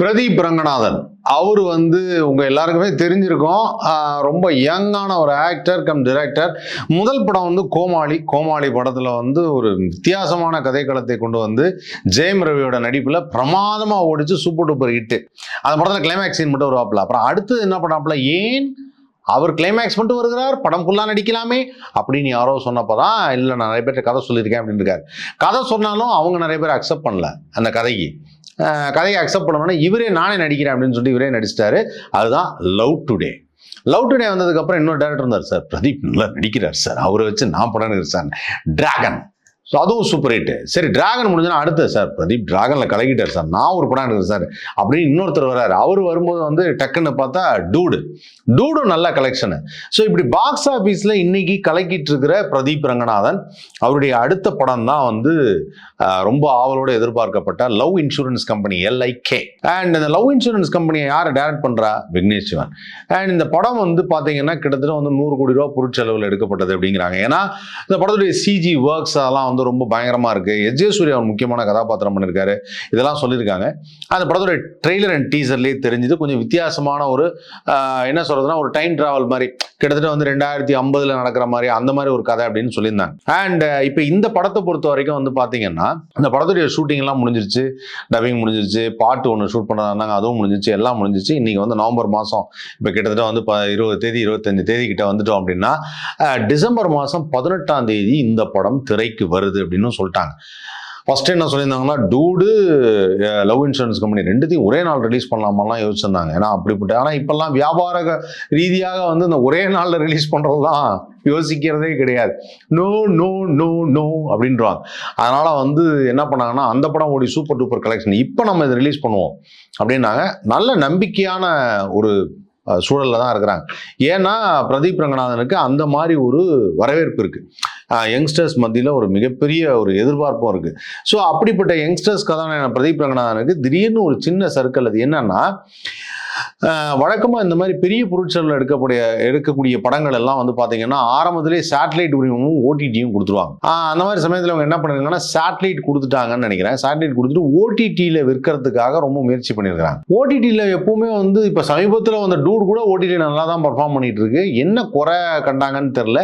பிரதீப் ரங்கநாதன். அவர் வந்து உங்கள் எல்லாருக்குமே தெரிஞ்சிருக்கும். ரொம்ப யங்கான ஒரு ஆக்டர் கம் டிரெக்டர் முதல் படம் வந்து கோமாளி. கோமாளி படத்தில் வந்து ஒரு வித்தியாசமான கதைக்களத்தை கொண்டு வந்து ஜெயம் ரவியோட நடிப்பில் பிரமாதமாக ஓடிச்சு சூப்பர் டூப்பர் ஹிட்டு அந்த படத்தில் கிளைமேக்ஸின் மட்டும் வருவாப்ல அப்புறம் அடுத்தது என்ன பண்ணாப்புல? ஏன் அவர் கிளைமேக்ஸ் மட்டும் வருகிறார் படம் ஃபுல்லாக நடிக்கலாமே அப்படின்னு யாரோ சொன்னப்போ தான் இல்லை நான் நிறைய பேர்கிட்ட கதை சொல்லியிருக்கேன் அப்படின்னு இருக்காரு. கதை சொன்னாலும் அவங்க நிறைய பேர் அக்செப்ட் பண்ணல அந்த கதைக்கு. கதையை அக்செப்ட் பண்ணணும்னா இவரே நானே நடிக்கிறேன் அப்படின்னு சொல்லி இவரே நடிச்சிட்டாரு. அதுதான் லவ் டுடே லவ் டுடே வந்ததுக்கப்புறம் இன்னொரு டேரக்டர் இருந்தார் சார் பிரதீப் நல்லா நடிக்கிறார் சார். அவரை வச்சு நான் படம் எடுக்கிறேன் சார். டிராகன் ஸோ அதுவும் சூப்பர் ஹிட் சரி டிராகன் முடிஞ்சனா அடுத்தது சார் பிரதீப் டிராகனில் கலக்கிட்டார் சார் நான் ஒரு படம் எடுக்கிறேன் சார் அப்படின்னு இன்னொருத்தர் வர்றாரு. அவர் வரும்போது வந்து டக்குன்னு பார்த்தா டூடு டூடும் நல்ல கலெக்ஷனு ஸோ இப்படி பாக்ஸ் ஆஃபீஸில் இன்னைக்கு கலக்கிட்டு இருக்கிற பிரதீப் ரங்கநாதன் அவருடைய அடுத்த படம் தான் வந்து ரொம்ப ஆவலோடு எதிர்பார்க்கப்பட்ட love insurance company LIK and இந்த லவ் இன்சூரன்ஸ் கம்பெனியை யார் டேரக்ட் பண்ணுறா விக்னேஷ் சிவன். அண்ட் இந்த படம் வந்து பார்த்தீங்கன்னா கிட்டத்தட்ட வந்து நூறு கோடி ரூபா பொருட்செலவில் எடுக்கப்பட்டது அப்படிங்கிறாங்க. ஏன்னா இந்த படத்துடைய சிஜி ஒர்க்ஸ் அதெல்லாம் வந்து ரொம்ப பயங்கரமாக இருக்குது எஸ். ஜே. சூர்யா ஒரு முக்கியமான கதாபாத்திரம் பண்ணியிருக்காரு இதெல்லாம் சொல்லியிருக்காங்க. அந்த படத்துடைய ட்ரெய்லர் அண்ட் டீசர்லேயே தெரிஞ்சது கொஞ்சம் வித்தியாசமான ஒரு என்ன சொல்றதுன்னா ஒரு டைம் டிராவல் மாதிரி. கிட்டத்தட்ட வந்து ரெண்டாயிரத்தி ஐம்பதுல நடக்கிற மாதிரி அந்த மாதிரி ஒரு கதை அப்படின்னு சொல்லியிருந்தாங்க. அண்ட் இப்போ இந்த படத்தை பொறுத்த வரைக்கும் வந்து பார்த்தீங்கன்னா இந்த படத்துடைய ஷூட்டிங்லாம் முடிஞ்சிருச்சு. டப்பிங் முடிஞ்சிருச்சு. பாட்டு ஒன்று ஷூட் பண்ணதா அதுவும் முடிஞ்சிருச்சு. எல்லாம் முடிஞ்சிருச்சு. இன்னைக்கு வந்து நவம்பர் மாதம் இப்போ கிட்டத்தட்ட வந்து ப இருபது தேதி இருபத்தஞ்சு தேதி கிட்ட வந்துட்டோம் அப்படின்னா டிசம்பர் மாதம் பதினெட்டாம் தேதி இந்த படம் திரைக்கு வருது. அப்படின்னு சொல்லிட்டாங்க. ஃபஸ்ட்டு என்ன சொல்லியிருந்தாங்கன்னா டூடு லவ் இன்சூரன்ஸ் கம்பெனி ரெண்டுத்தையும் ஒரே நாள் ரிலீஸ் பண்ணலாமாலாம் யோசிச்சிருந்தாங்க. ஏன்னா அப்படிப்பட்ட ஆனால் இப்போல்லாம் வியாபார ரீதியாக வந்து இந்த ஒரே நாளில் ரிலீஸ் பண்ணுறது தான் யோசிக்கிறதே கிடையாது. நோ நோ நோ நோ அப்படின்றாங்க. அதனால் வந்து என்ன பண்ணாங்கன்னா அந்த படம் ஓடி சூப்பர் டூப்பர் கலெக்ஷன் இப்போ நம்ம இதை ரிலீஸ் பண்ணுவோம். அப்படின்னாங்க. நல்ல நம்பிக்கையான ஒரு சூழலில் சூழல்ல தான் இருக்கிறாங்க. ஏன்னா பிரதீப் ரங்கநாதனுக்கு அந்த மாதிரி ஒரு வரவேற்பு இருக்குது யங்ஸ்டர்ஸ் மத்தியில் ஒரு மிகப்பெரிய ஒரு எதிர்பார்ப்பும் இருக்குது ஸோ அப்படிப்பட்ட யங்ஸ்டர்ஸ் கதாநாயகன் பிரதீப் ரங்கநாதனுக்கு திடீர்னு ஒரு சின்ன சர்க்கிள் அது என்னன்னா வழக்கமாக இந்த மாதிரி பெரிய பொருட்களில் எடுக்கக்கூடிய எடுக்கக்கூடிய படங்கள் எல்லாம் வந்து பார்த்தீங்கன்னா ஆரம்பத்திலே சேட்டலைட் உரிமமும் ஓடிடியும் கொடுத்துருவாங்க. அந்த மாதிரி சமயத்தில் அவங்க என்ன பண்ணிருக்காங்கன்னா சேட்டலைட் கொடுத்துட்டாங்கன்னு நினைக்கிறேன். சேட்டலைட் கொடுத்துட்டு ஓடிடியில் விற்கிறதுக்காக ரொம்ப முயற்சி பண்ணியிருக்காங்க ஓடிடியில் எப்பவுமே வந்து இப்போ சமீபத்தில் வந்த டூர் கூட ஓடிடி நல்லா தான் பர்ஃபார்ம் பண்ணிட்டு இருக்கு என்ன குறை கண்டாங்கன்னு தெரில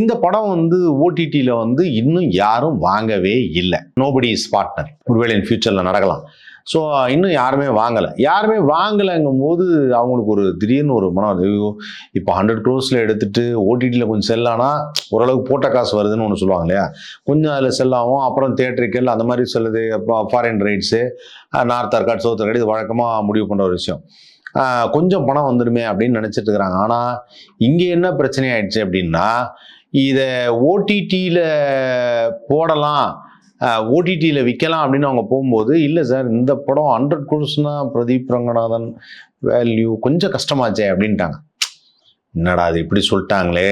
இந்த படம் வந்து ஓடிடியில் வந்து இன்னும் யாரும் வாங்கவே இல்லை. நோபடி இஸ் பார்ட்னர் ஒருவேளை இன் ஃபியூச்சரில் நடக்கலாம். ஸோ இன்னும் யாருமே வாங்கலை. யாருமே வாங்கலைங்கும் போது அவங்களுக்கு ஒரு திடீர்னு ஒரு மனம் ஐயோ இப்போ ஹண்ட்ரட் க்ரோஸில் எடுத்துட்டு ஓடிடியில் கொஞ்சம் செல்லானா ஓரளவுக்கு போட்ட காசு வருதுன்னு ஒன்று சொல்லுவாங்க இல்லையா? கொஞ்சம் அதில் செல்லாகும் அப்புறம் தேட்டரிக்கல் அந்த மாதிரி சொல்லுது. Foreign rights north Arcot south Arcot இது வழக்கமாக முடிவு பண்ணுற ஒரு விஷயம். கொஞ்சம் பணம் வந்துடுமே அப்படின்னு நினச்சிட்டு இருக்கிறாங்க. ஆனால் இங்கே என்ன பிரச்சனை ஆயிடுச்சு அப்படின்னா இதை ஓடிடியில் போடலாம். ஓடிடியில் விற்கலாம் அப்படின்னு அவங்க போகும்போது இல்லை சார் இந்த படம் ஹண்ட்ரட் குரோஸ்னா பிரதீப் ரங்கநாதன் வேல்யூ கொஞ்சம் கஷ்டமாச்சே அப்படின்ட்டாங்க. என்னடா அது இப்படி சொல்லிட்டாங்களே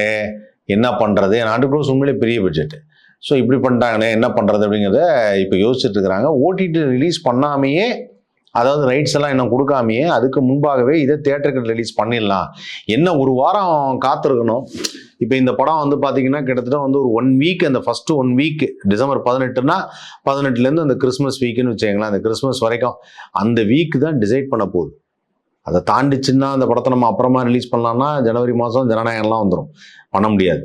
என்ன பண்ணுறது ஹண்ட்ரட் குரோஸ் உண்மையிலே பெரிய பட்ஜெட் ஸோ இப்படி பண்ணிட்டாங்களே என்ன பண்ணுறது அப்படிங்கிறத இப்போ யோசிச்சுட்டு இருக்கிறாங்க. ஓடிடி ரிலீஸ் பண்ணாமையே அதாவது ரைட்ஸ் எல்லாம் இன்னும் கொடுக்காமையே அதுக்கு முன்பாகவே இதை தேட்டருக்கு ரிலீஸ் பண்ணிடலாம். என்ன ஒரு வாரம் காத்திருக்கணும்? இப்போ இந்த படம் வந்து பார்த்தீங்கன்னா கிட்டத்தட்ட வந்து ஒரு ஒன் வீக் அந்த ஃபஸ்ட்டு ஒன் வீக் டிசம்பர் பதினெட்டுனா பதினெட்டுலேருந்து அந்த கிறிஸ்மஸ் வீக்குன்னு வச்சுக்கோங்களேன். அந்த கிறிஸ்மஸ் வரைக்கும் அந்த வீக் தான் டிசைட் பண்ண போகுது. அதை தாண்டிச்சுன்னா அந்த படத்தை நம்ம அப்புறமா ரிலீஸ் பண்ணலாம்னா ஜனவரி மாதம் ஜனநாயகம்லாம் வந்துடும் பண்ண முடியாது.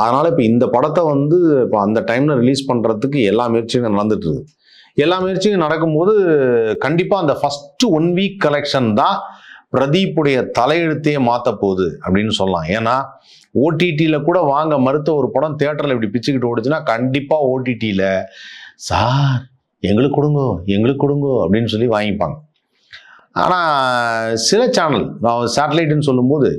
அதனால் இப்போ இந்த படத்தை வந்து இப்போ அந்த டைமில் ரிலீஸ் பண்ணுறதுக்கு எல்லா முயற்சியும் நடந்துட்டுருது எல்லா முயற்சியும் நடக்கும்போது கண்டிப்பாக அந்த ஃபஸ்ட்டு ஒன் வீக் கலெக்ஷன் தான் பிரதீப்புடைய தலையெழுத்தையே மாற்ற போகுது அப்படின்னு சொல்லலாம். ஏன்னா ஓடிடியில் கூட வாங்க மறுத்த ஒரு படம் தேட்டரில் இப்படி பிச்சுக்கிட்டு ஓடுச்சுன்னா கண்டிப்பாக ஓடிடியில் சார் எங்களுக்கு கொடுங்கோ எங்களுக்கு கொடுங்கோ அப்படின்னு சொல்லி வாங்கிப்பாங்க. ஆனால் சில சேனல் நான் சேட்டலைட்டுன்னு சொல்லும்போது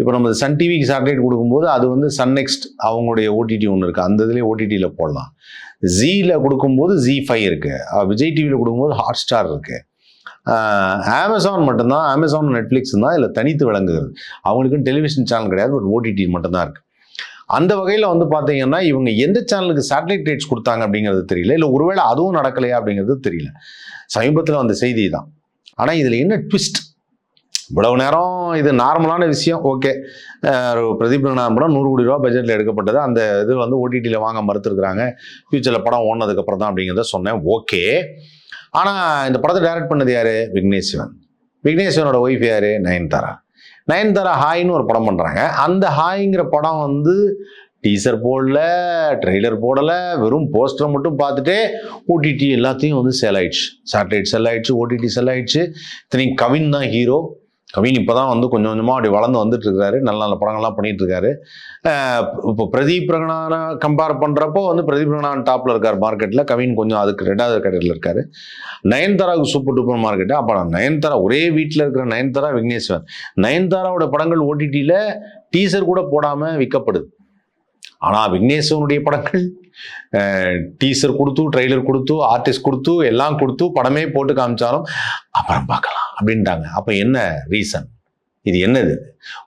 இப்போ நம்ம சன் டிவிக்கு சேட்டலைட் கொடுக்கும்போது அது வந்து சன் நெக்ஸ்ட் அவங்களுடைய ஓடிடி ஒன்று இருக்குது அந்த இதுலேயே ஓடிடியில் போடலாம். ஜீயில் கொடுக்கும்போது ஜி ஃபைவ் இருக்குது விஜய் டிவியில் கொடுக்கும்போது ஹாட் ஸ்டார் இருக்குது அமேசான் மட்டும்தான் அமேசான் நெட்ஃப்ளிக்ஸ் தான் இதில் தனித்து விளங்குகிறது. அவங்களுக்கும் டெலிவிஷன் சேனல் கிடையாது பட் ஓடிடி மட்டும்தான் இருக்குது அந்த வகையில் வந்து பார்த்தீங்கன்னா இவங்க எந்த சேனலுக்கு சேட்டலைட் ரேட்ஸ் கொடுத்தாங்க அப்படிங்கிறது தெரியல. இல்லை ஒருவேளை அதுவும் நடக்கலையா அப்படிங்கிறது தெரியல. சமீபத்தில் வந்த செய்தி தான். ஆனால் இதில் என்ன ட்விஸ்ட் இவ்வளவு நேரம் இது நார்மலான விஷயம். ஓகே பிரதீப் ரங்கநாதன் படம் நூறு கோடி ரூபா பட்ஜெட்டில் எடுக்கப்பட்டது. அந்த இது வந்து ஓடிடியில் வாங்க மறுத்துருக்குறாங்க. ஃபியூச்சரில் படம் ஓடினதுக்கப்புறம் தான் அப்படிங்கிறத சொன்னேன். ஓகே ஆனால் இந்த படத்தை டைரக்ட் பண்ணது யார்? விக்னேஷ் சிவன் விக்னேஷ் சிவனோட ஒய்ஃப் யார்? நயன்தாரா. நயன்தாரா ஹாய்னு ஒரு படம் பண்ணுறாங்க அந்த ஹாய்ங்கிற படம் வந்து டீசர் போடல ட்ரெய்லர் போடல வெறும் போஸ்டரை மட்டும் பார்த்துட்டே ஓடிடி எல்லாத்தையும் வந்து செல் ஆயிடுச்சு. சேட்டலைட் செல் ஆயிடுச்சு ஓடிடி செல் ஆயிடுச்சு. இத்தனையும் கவின் தான் ஹீரோ கவின் இப்போ தான் வந்து கொஞ்சம் கொஞ்சமாக அப்படி வளர்ந்து வந்துட்டு இருக்காரு நல்ல நல்ல படங்கள்லாம் பண்ணிட்டு இருக்காரு இப்போ பிரதீப் ரங்கனான கம்பேர் பண்ணுறப்போ வந்து பிரதீப் ரங்கனான் டாப்பில் இருக்கார் மார்க்கெட்டில் கவின் கொஞ்சம் அதுக்கு ரெண்டாவது கடையில் இருக்காரு. நயன்தாராவுக்கு சூப்பர் டூப்பர் மார்க்கெட்டு அப்போ நயன்தாரா ஒரே வீட்டில் இருக்கிற நயன்தாரா விக்னேஸ்வர். நயன்தாராவோட படங்கள் ஓடிடியில் டீசர் கூட போடாமல் விற்கப்படுது. ஆனால் விக்னேஸ்வனுடைய படங்கள் டீசர் கொடுத்து ட்ரெய்லர் கொடுத்து ஆர்டிஸ்ட் கொடுத்து எல்லாம் கொடுத்து படமே போட்டு காமிச்சாலும் அப்புறம் பார்க்கலாம் அப்படின்ட்டாங்க. அப்போ என்ன ரீசன்? இது என்னது?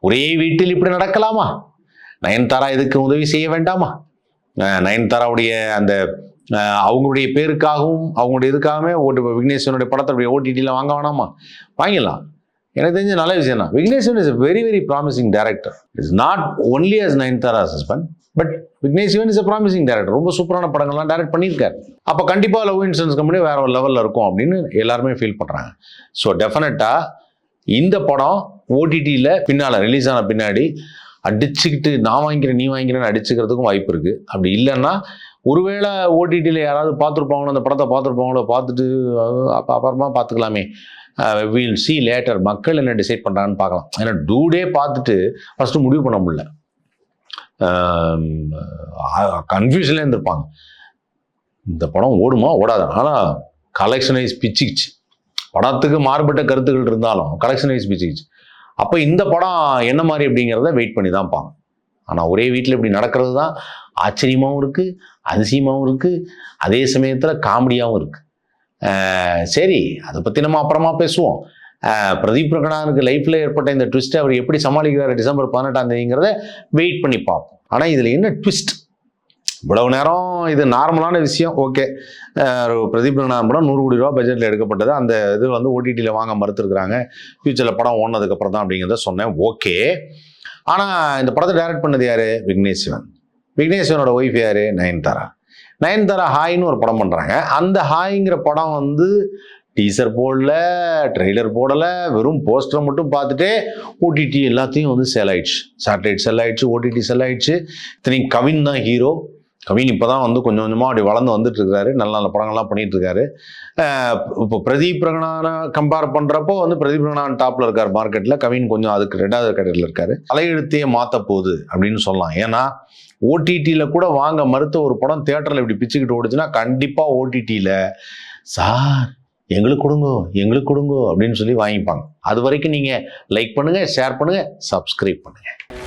ஒரே வீட்டில் இப்படி நடக்கலாமா? நயன்தாரா இதுக்கு உதவி செய்ய வேண்டாமா? நயன்தாராவுடைய அந்த அவங்களுடைய பேருக்காகவும் அவங்களுடைய இதுக்காகவே ஓட்டு விக்னேஸ்வரனுடைய படத்தை ஓடிடியில் வாங்க வேணாமா? வாங்கிடலாம். எனக்கு தெரிஞ்ச நல்ல விஷயம் தான் Vigneshwaran is very very promising director it's not only as Nayanthara husband but Vignesh Shivan is promising director ரொம்ப சூப்பரான படங்கள்லாம் டைரக்ட் பண்ணியிருக்காரு. அப்போ கண்டிப்பாக லவ் இன்சூரன்ஸ் கம்பெனி வேற ஒரு லெவலில் இருக்கும் அப்படின்னு எல்லாருமே ஃபீல் பண்ணுறாங்க ஸோ டெஃபினட்டாக இந்த படம் ஓடிடியில் பின்னால் ரிலீஸ் ஆன பின்னாடி அடிச்சுக்கிட்டு நான் வாங்கிக்கிறேன் நீ வாங்கிக்கிறேன்னு அடிச்சுக்கிறதுக்கும் வாய்ப்பு இருக்குது அப்படி இல்லைன்னா ஒருவேளை ஓடிடியில் யாராவது பார்த்துருப்பாங்களோ அந்த படத்தை பார்த்துருப்பாங்களோ பார்த்துட்டு அப்புறமா பார்த்துக்கலாமே. வீல் சி லேட்டர் மக்கள் என்ன டிசைட் பண்ணுறாங்கன்னு பார்க்கலாம். ஏன்னா டூ டே பார்த்துட்டு ஃபஸ்ட்டு முடிவு பண்ண முடியல. கன்ஃபியூஷன்லேயே இருந்திருப்பாங்க. இந்த படம் ஓடுமா? ஓடாது. ஆனால் கலெக்ஷன் பிச்சுக்குச்சு. பிச்சுக்கிச்சு படத்துக்கு மாறுபட்ட கருத்துக்கள் இருந்தாலும் கலெக்ஷன் பிச்சுக்குச்சு. அப்போ இந்த படம் என்ன மாதிரி அப்படிங்கிறத வெயிட் பண்ணி தான் பார்க்கணும். ஆனால் ஒரே வீட்டில் இப்படி நடக்கிறது தான் ஆச்சரியமாகவும் இருக்குது அதிசயமாகவும் இருக்குது அதே சமயத்தில் காமெடியாகவும் இருக்குது சரி அதை பற்றி நம்ம அப்புறமா பேசுவோம். பிரதீப் ரங்கனானுக்கு லைஃப்பில் ஏற்பட்ட இந்த ட்விஸ்ட்டை அவர் எப்படி சமாளிக்கிறார் டிசம்பர் பதினெட்டாம் தேதிங்கிறத வெயிட் பண்ணி பார்ப்போம். ஆனால் இதில் என்ன ட்விஸ்ட் இவ்வளவு நேரம் இது நார்மலான விஷயம். ஓகே பிரதீப் ரங்கநாதன் படம் நூறு கோடி ரூபா பட்ஜெட்டில் எடுக்கப்பட்டது. அந்த இது வந்து ஓடிடியில் வாங்க மறுத்துருக்குறாங்க. ஃபியூச்சரில் படம் ஓடினதுக்கப்புறம் தான் அப்படிங்கிறத சொன்னேன். ஓகே ஆனால் இந்த படத்தை டைரக்ட் பண்ணது யார்? விக்னேஷ் சிவன் விக்னேஷ் சிவனோட ஒய்ஃப் யார்? நயன்தாரா. நயன்தாரா ஹாய்னு ஒரு படம் பண்ணுறாங்க அந்த ஹாய்ங்கிற படம் வந்து டீசர் போடல ட்ரெய்லர் போடலை வெறும் போஸ்டரை மட்டும் பார்த்துட்டே ஓடிடி எல்லாத்தையும் வந்து செல் ஆயிடுச்சு. சேட்டலைட் செல் ஆயிடுச்சு ஓடிடி செல் ஆயிடுச்சு. இத்தனையும் கவின் தான் ஹீரோ கவின் இப்போ தான் வந்து கொஞ்சம் கொஞ்சமாக அப்படி வளர்ந்து வந்துட்டு இருக்காரு நல்ல நல்ல படங்கள்லாம் பண்ணிட்டு இருக்காரு இப்போ பிரதீப் ரங்கனான கம்பேர் பண்ணுறப்போ வந்து பிரதீப் ரங்கனான் டாப்பில் இருக்கார் மார்க்கெட்டில் கவின் கொஞ்சம் அதுக்கு ரெண்டாவது கடையில் இருக்காரு. தலையெழுத்தையே மாற்ற போகுது அப்படின்னு சொல்லலாம். ஏன்னா ஓடிடியில் கூட வாங்க மறுத்த ஒரு படம் தேட்டரில் இப்படி பிச்சுக்கிட்டு ஓடுச்சுன்னா கண்டிப்பாக ஓடிடியில் சார் எங்களுக்கு கொடுங்க எங்களுக்கு கொடுங்க அப்படின்னு சொல்லி வாங்கிப்பாங்க. அது வரைக்கும் நீங்கள் லைக் பண்ணுங்கள் ஷேர் பண்ணுங்கள் சப்ஸ்கிரைப் பண்ணுங்கள்